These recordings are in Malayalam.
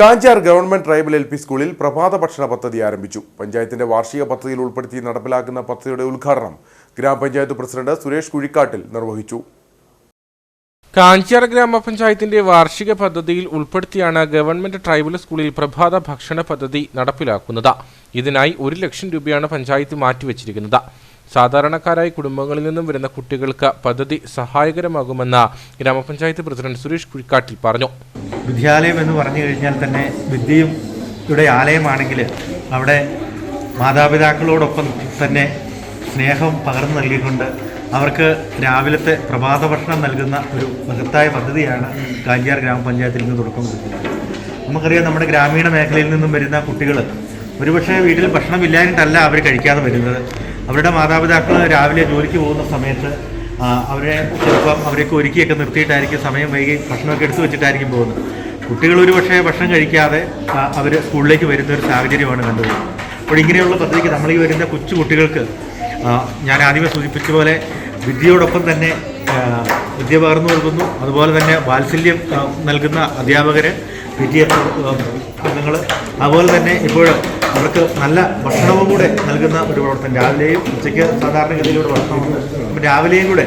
Kanjar government tribal L P സ്കൂളിൽ പ്രഭാത ഭക്ഷണ പദ്ധതി ആരംഭിച്ചു. പഞ്ചായത്തിന്റെ വാർഷിക പദ്ധതിയിൽ ഉൾപ്പെടുത്തി നടപ്പിലാക്കുന്ന പദ്ധതിയുടെ ഉദ്ഘാടനം ഗ്രാമപഞ്ചായത്ത് പ്രസിഡന്റ് സുരേഷ് കുഴിക്കാട്ടിൽ നിർവഹിച്ചു. കാഞ്ചാർ ഗ്രാമപഞ്ചായത്തിന്റെ വാർഷിക പദ്ധതിയിൽ ഉൾപ്പെടുത്തിയാണ് ഗവൺമെന്റ് ട്രൈബൽ സ്കൂളിൽ പ്രഭാത ഭക്ഷണ പദ്ധതി നടപ്പിലാക്കുന്നത്. ഇതിനായി ഒരു ലക്ഷം രൂപയാണ് പഞ്ചായത്ത് മാറ്റിവെച്ചിരിക്കുന്നത്. സാധാരണക്കാരായ കുടുംബങ്ങളിൽ നിന്നും വരുന്ന കുട്ടികൾക്ക് പദ്ധതി സഹായകരമാകുമെന്ന് ഗ്രാമപഞ്ചായത്ത് പ്രസിഡന്റ് സുരേഷ് കുഴിക്കാട്ടിൽ പറഞ്ഞു. വിദ്യാലയം എന്ന് പറഞ്ഞു കഴിഞ്ഞാൽ തന്നെ വിദ്യയും യുടെ ആലയമാണെങ്കിൽ അവിടെ മാതാപിതാക്കളോടൊപ്പം തന്നെ സ്നേഹം പകർന്നു നൽകിക്കൊണ്ട് അവർക്ക് രാവിലത്തെ പ്രഭാത ഭക്ഷണം നൽകുന്ന ഒരു മഹത്തായ പദ്ധതിയാണ് കാലിയാർ ഗ്രാമപഞ്ചായത്തിൽ നിന്ന് തുടക്കം കൊടുക്കുന്നത് നമുക്കറിയാം നമ്മുടെ ഗ്രാമീണ മേഖലയിൽ നിന്നും വരുന്ന കുട്ടികൾ ഒരുപക്ഷെ വീട്ടിൽ ഭക്ഷണമില്ലാഞ്ഞിട്ടല്ല അവർ കഴിക്കാതെ വരുന്നത്. അവരുടെ മാതാപിതാക്കൾ രാവിലെ ജോലിക്ക് പോകുന്ന സമയത്ത് അവരെ ചിലപ്പം അവരെയൊക്കെ ഒരുക്കിയൊക്കെ നിർത്തിയിട്ടായിരിക്കും സമയം വൈകി ഭക്ഷണമൊക്കെ എടുത്തു വെച്ചിട്ടായിരിക്കും പോകുന്നത്. കുട്ടികൾ ഒരു പക്ഷേ ഭക്ഷണം കഴിക്കാതെ അവർ സ്കൂളിലേക്ക് വരുന്ന ഒരു സാഹചര്യമാണ് കണ്ടത്. അപ്പോൾ ഇങ്ങനെയുള്ള പദ്ധതിക്ക് നമ്മൾ ഈ വരുന്ന കൊച്ചു കുട്ടികൾക്ക് ഞാൻ ആദ്യമേ സൂചിപ്പിച്ച പോലെ വിദ്യയോടൊപ്പം തന്നെ വിദ്യ പകർന്നു നൽകുന്നു അതുപോലെ തന്നെ വാത്സല്യം നൽകുന്ന അധ്യാപകർ വിദ്യ അംഗങ്ങൾ അതുപോലെ തന്നെ ഇപ്പോൾ അവർക്ക് നല്ല ഭക്ഷണവും കൂടെ നൽകുന്ന ഒരു പ്രവർത്തനം. രാവിലെയും ഉച്ചയ്ക്ക് സാധാരണഗതിയിലൂടെ ഭക്ഷണം അപ്പം രാവിലെയും കൂടെ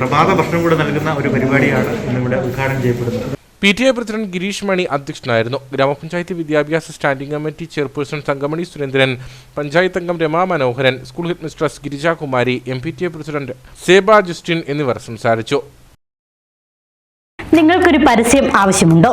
പ്രഭാത ഭക്ഷണം കൂടെ നൽകുന്ന ഒരു പരിപാടിയാണ് ഇന്നിവിടെ ഉദ്ഘാടനം ചെയ്യപ്പെടുന്നത്. P T A president Girish Mani അധ്യക്ഷനായിരുന്നു. ഗ്രാമപഞ്ചായത്ത് വിദ്യാഭ്യാസ standing committee chairperson Thankamani Surendran panchayat അംഗം Rama Manoharan school head mistress Girijakumari M P T A president Seba Justin എന്നിവർ സംസാരിച്ചു. നിങ്ങൾക്കൊരു പരസ്യം ആവശ്യമുണ്ടോ?